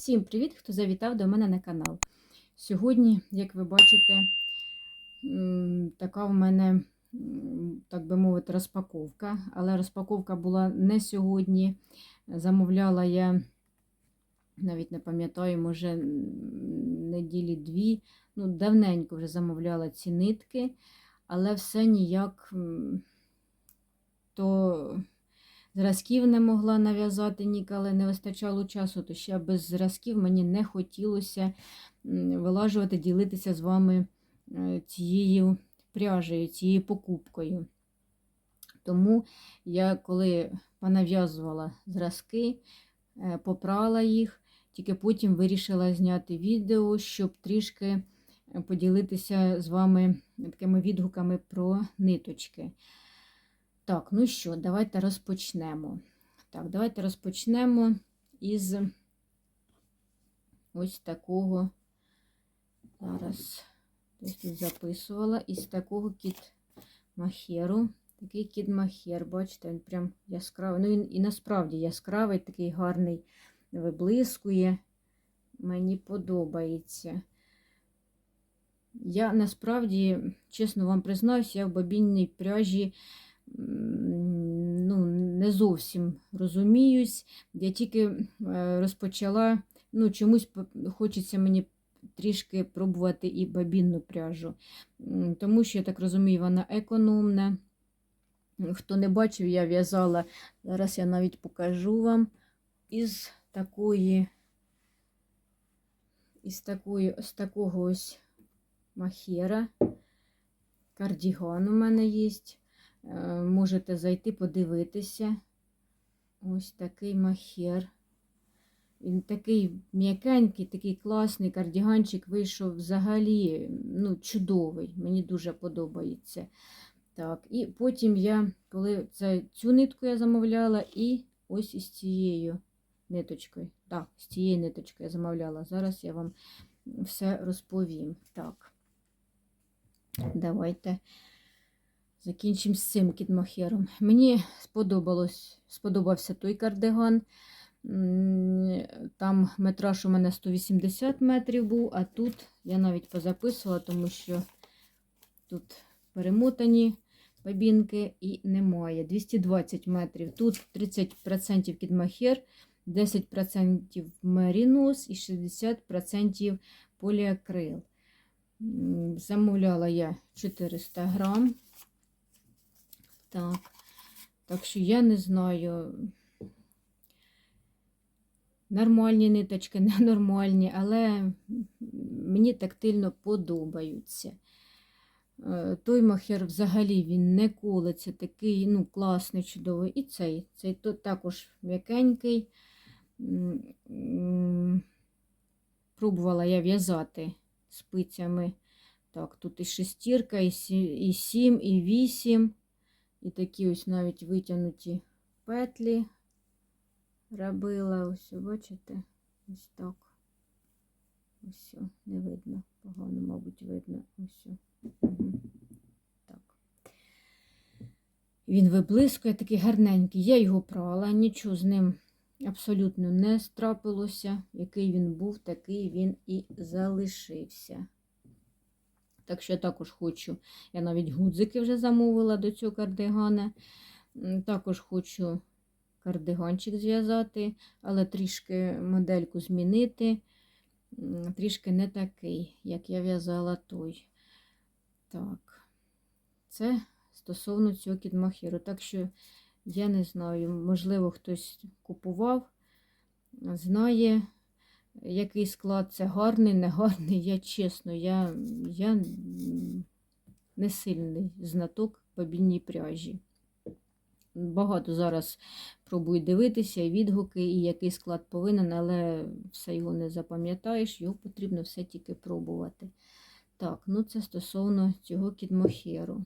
Всім привіт, хто завітав до мене на канал. Сьогодні, як ви бачите, така в мене, так би мовити, розпаковка. Але розпаковка була не сьогодні. Замовляла я, навіть не пам'ятаю, може неділі дві. Ну, давненько вже замовляла ці нитки, але все ніяк то зразків не могла нав'язати ніколи, не вистачало часу, то ще без зразків мені не хотілося вилажувати, ділитися з вами е, цією пряжею, цією покупкою. Тому я, коли понав'язувала зразки, е, попрала їх, тільки потім вирішила зняти відео, щоб трішки е, поділитися з вами такими відгуками про ниточки. Так, ну що, давайте розпочнемо. Так, давайте розпочнемо із ось такого. Зараз десь тут записувала, із такого кіт махеру. Такий кіт махер, бачите, він прям яскравий. Ну, він і насправді яскравий, такий гарний, виблискує. Мені подобається. Я насправді, чесно вам признаюся, я в бабінній пряжі ну, не зовсім розуміюсь. Я тільки е, розпочала, ну, чомусь хочеться мені трішки пробувати і бабінну пряжу, тому що, я так розумію, вона економна. Хто не бачив, я в'язала, зараз я навіть покажу вам із такої, із такої, ось такого ось махера. Кардіган у мене є. Е, Можете зайти подивитися. Ось такий махер. Він такий м'якенький, такий класний кардіганчик вийшов взагалі ну, чудовий. Мені дуже подобається. Так, І потім я, коли це, цю нитку я замовляла, і ось із цією ниточкою. Так, з цією ниточкою я замовляла. Зараз я вам все розповім. Так, давайте закінчимо з цим кітмахером. Мені сподобалось, сподобався той кардиган. Там метраж у мене 180 метрів був, а тут я навіть позаписувала, тому що тут перемотані бабінки і немає. 220 метрів. Тут 30% кідмахер, 10% мерінос і 60% поліакрил. Замовляла я 400 грам. Так, так що я не знаю. Нормальні ниточки, ненормальні, але мені тактильно подобаються. Е, Той махер взагалі він не колиться, такий ну, класний, чудовий. І цей. Цей тут також м'якенький. Пробувала я в'язати спицями. Так, тут і шестірка, і сім, і вісім. І такі ось навіть витягнуті петлі робила. Ось, бачите? Ось так. Ось, не видно. Погано, мабуть, видно. Ось. Мгм. Так. Він виблискує, такий гарненький. Я його прала, нічого з ним абсолютно не страпилося. Який він був, такий він і залишився. Так що я також хочу, я навіть гудзики вже замовила до цього кардигана. Також хочу кардиганчик зв'язати, але трішки модельку змінити. Трішки не такий, як я в'язала той. Так, це стосовно цього кідмахеру. Так що я не знаю, можливо, хтось купував, знає, який склад це гарний, не гарний. Я чесно, я, я не сильний знаток по пряжі. Багато зараз пробую дивитися, і відгуки, і який склад повинен, але все його не запам'ятаєш, його потрібно все тільки пробувати. Так, ну це стосовно цього кідмохеру.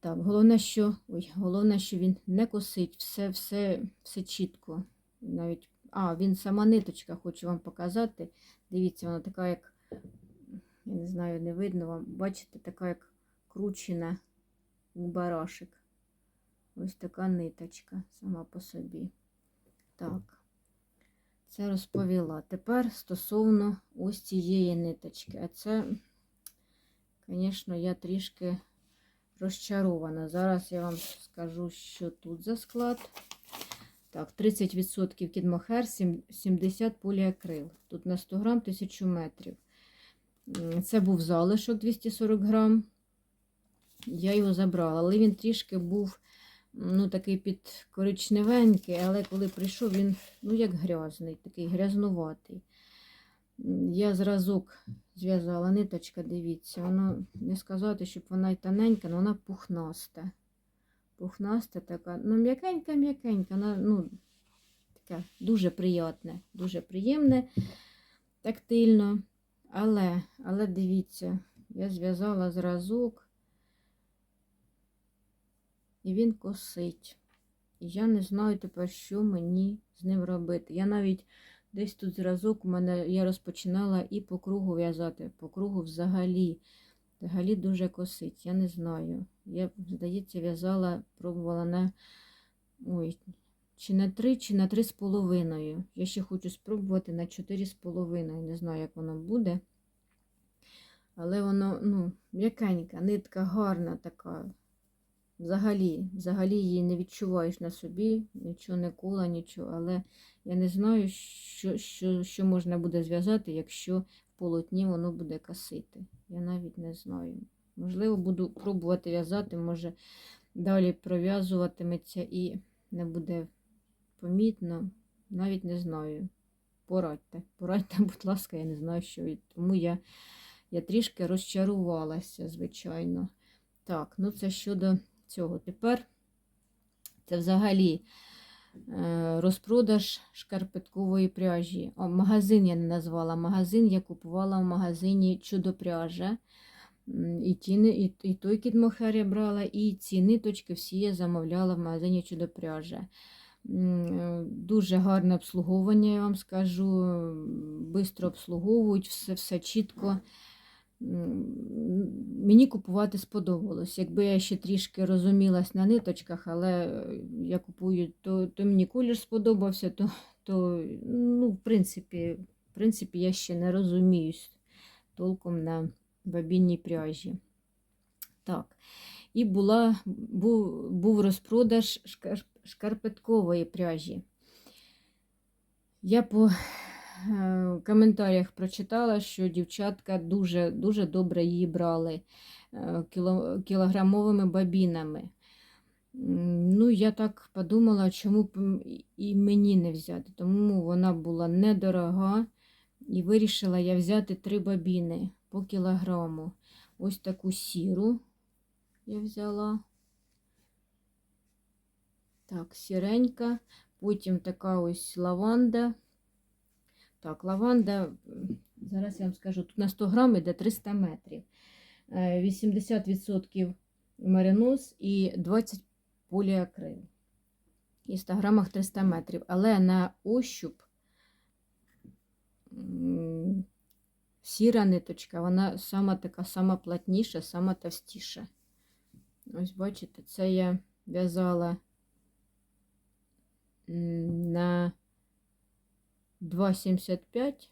Так, головне, що ой, головне, що він не косить, все, все, все чітко. Навіть, а, він сама ниточка, хочу вам показати. Дивіться, вона така, як, я не знаю, не видно вам. Бачите, така, як кручена у барашек. Ось така ниточка сама по собі. Так. Це розповіла. Тепер стосовно ось цієї ниточки. А це, звісно, я трішки розчарована. Зараз я вам скажу, що тут за склад. Так, 30% кідмохер, сім- 70 поліакрил. Тут на 100 грам 1000 метрів. Це був залишок 240 грам. Я його забрала, але він трішки був ну, такий під коричневенький, але коли прийшов, він ну, як грязний, такий грязнуватий. Я зразок зв'язала ниточка, дивіться, вона не сказати, щоб вона й тоненька, але вона пухнаста. Пухнаста така, ну м'якенька, м'якенька, вона, ну, таке дуже приємне, дуже приємне, тактильно. Але, але дивіться, я зв'язала зразок, і він косить. І я не знаю тепер, що мені з ним робити. Я навіть десь тут зразок у мене я розпочинала і по кругу в'язати. По кругу взагалі. Взагалі дуже косить. Я не знаю. Я, здається, в'язала, пробувала на ой, чи на три, чи на три з половиною. Я ще хочу спробувати на чотири з половиною. Не знаю, як воно буде. Але воно, ну, м'якенька, нитка гарна така. Взагалі, взагалі її не відчуваєш на собі, нічого не кола, нічого. Але я не знаю, що, що, що можна буде зв'язати, якщо в полотні воно буде косити. Я навіть не знаю. Можливо, буду пробувати в'язати, може далі пров'язуватиметься і не буде помітно. Навіть не знаю. Порадьте, порадьте, будь ласка, я не знаю, що. Тому я, я трішки розчарувалася, звичайно. Так, ну це щодо цього. Тепер це взагалі е, розпродаж шкарпеткової пряжі. О, магазин я не назвала. Магазин я купувала в магазині Чудо пряжа. І, ті, ни- і, і той кідмохер я брала, і ці ниточки всі я замовляла в магазині Чудо пряжа. М, е, Дуже гарне обслуговування, я вам скажу. Бистро обслуговують, все, все чітко. Мені купувати сподобалось. Якби я ще трішки розумілась на ниточках, але я купую, то, то мені колір сподобався, то, то ну, в, принципі, в принципі, я ще не розуміюсь толком на бабінній пряжі. Так. І була, був, був розпродаж шкар, шкарпеткової пряжі. Я по е, коментарях прочитала, що дівчатка дуже, дуже добре її брали е, кіло, кілограмовими бабінами. Ну, я так подумала, чому б і мені не взяти. Тому вона була недорога. І вирішила я взяти три бабіни по кілограму. Ось таку сіру я взяла. Так, сіренька. Потім така ось лаванда. Так, лаванда, зараз я вам скажу, тут на 100 грам йде 300 метрів. Е, 80% маринос і 20 поліакрил. І 100 грамах 300 метрів. Але на ощуп сіра ниточка, вона сама така сама плотніша, сама товстіша. Ось бачите, це я в'язала на 2,75,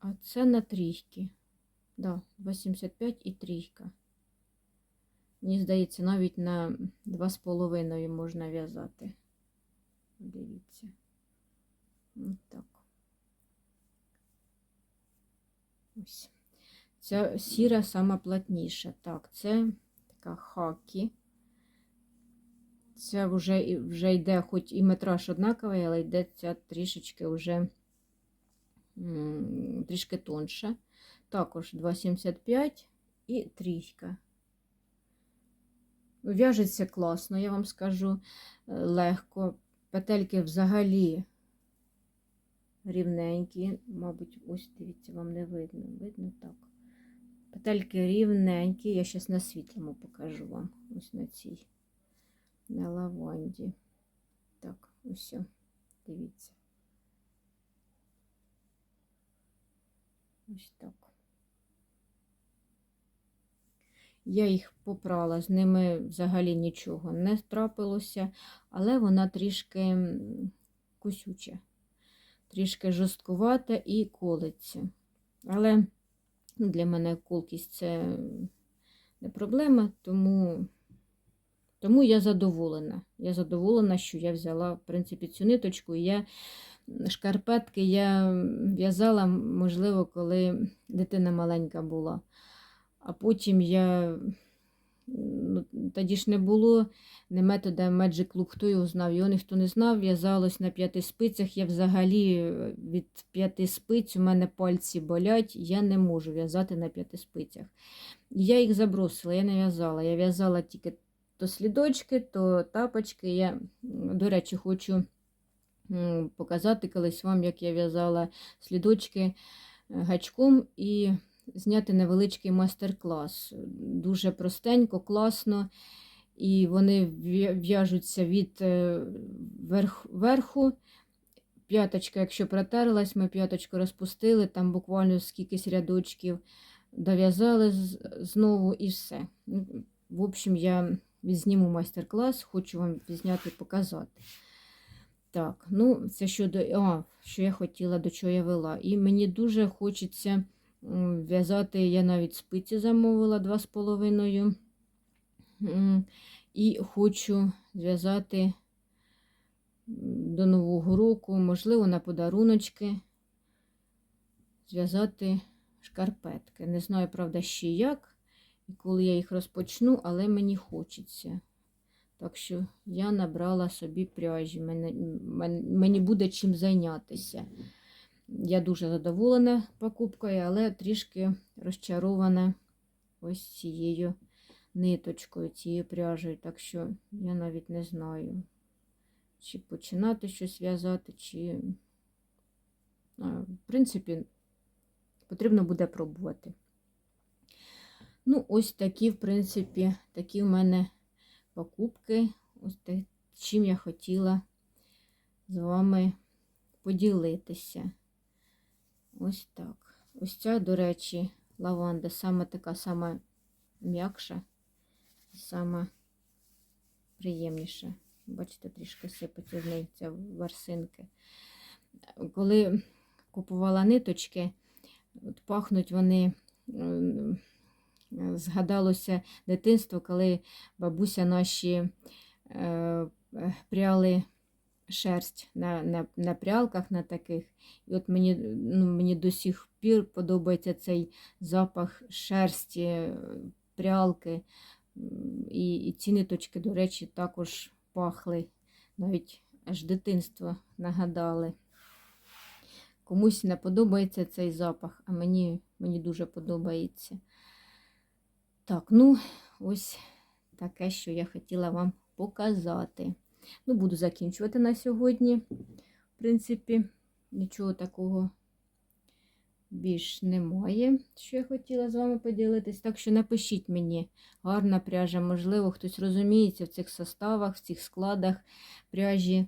а це на трійки. Да, 2,75 і трійка. Мені здається, навіть на 2,5 можна в'язати. Дивіться. Ось так. Ось. Ця сіра сама. Так, це така хакі. Це вже, вже йде, хоч і метраж однаковий, але йде ця трішечки вже трішки тонша. Також 2,75 і трійка. В'яжеться класно, я вам скажу е, легко. Петельки взагалі рівненькі. Мабуть, ось дивіться, вам не видно. Видно так. Петельки рівненькі. Я зараз на світлому покажу вам. Ось на цій, на лаванді. Так, ось. Дивіться. Ось так. Я їх попрала, з ними взагалі нічого не трапилося, але вона трішки кусюча, трішки жорсткувата і колиться. Але для мене колкість це не проблема, тому, тому я задоволена. Я задоволена, що я взяла, в принципі, цю ниточку. І я шкарпетки я в'язала, можливо, коли дитина маленька була. А потім я. Ну, тоді ж не було не метода Magic Look, хто його знав. Його ніхто не знав, в'язалось на п'яти спицях. Я взагалі е, від п'яти спиць у мене пальці болять, я не можу в'язати на п'яти спицях. Я їх забросила, я не в'язала. Я в'язала тільки то слідочки, то тапочки. Я, до речі, хочу показати колись вам, як я в'язала слідочки е, гачком і зняти невеличкий майстер-клас. Дуже простенько, класно. І вони в'яжуться від е, верх, верху. П'яточка, якщо протерлась, ми п'яточку розпустили, там буквально скількись рядочків дов'язали знову і все. Ну, В общем, я відзніму майстер-клас, хочу вам зняти показати. Так, ну це щодо. А, що я хотіла, до чого я вела. І мені дуже хочеться в'язати, я навіть спиці замовила 2,5. І хочу зв'язати до Нового року, можливо, на подаруночки, зв'язати шкарпетки. Не знаю, правда, ще як і коли я їх розпочну, але мені хочеться. Так що я набрала собі пряжі, мене, мен- мені буде чим зайнятися. Я дуже задоволена покупкою, але трішки розчарована ось цією ниточкою, цією пряжею. Так що я навіть не знаю, чи починати щось в'язати, чи, в принципі, потрібно буде пробувати. Ну, ось такі, в принципі, такі в мене покупки. Ось те, чим я хотіла з вами поділитися. Ось так. Ось ця, до речі, лаванда саме така сама м'якша, сама приємніша. Бачите, трішки сипеться з неї ця ворсинки. Коли купувала ниточки, от пахнуть вони. ем, Згадалося дитинство, коли бабуся наші е, е, пряли шерсть на, на, на прялках на таких. І от мені, ну, мені до сих пір подобається цей запах шерсті, е, прялки. І, і ці ниточки, до речі, також пахли. Навіть аж дитинство нагадали. Комусь не подобається цей запах, а мені, мені дуже подобається. Так, ну, ось таке, що я хотіла вам показати. Ну, буду закінчувати на сьогодні. В принципі, нічого такого більш немає, що я хотіла з вами поділитись. Так що напишіть мені, гарна пряжа, можливо, хтось розуміється в цих составах, в цих складах пряжі.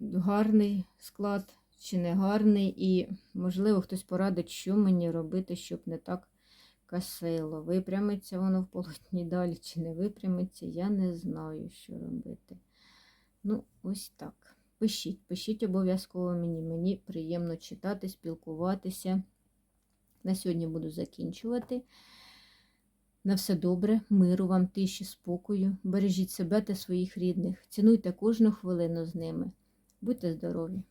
Гарний склад чи не гарний, і, можливо, хтось порадить, що мені робити, щоб не так косило. Випрямиться воно в полотні далі чи не випрямиться, я не знаю, що робити. Ну, ось так. Пишіть, пишіть обов'язково мені. Мені приємно читати, спілкуватися. На сьогодні буду закінчувати. На все добре, миру вам, тиші, спокою. Бережіть себе та своїх рідних. Цінуйте кожну хвилину з ними. Будьте здорові!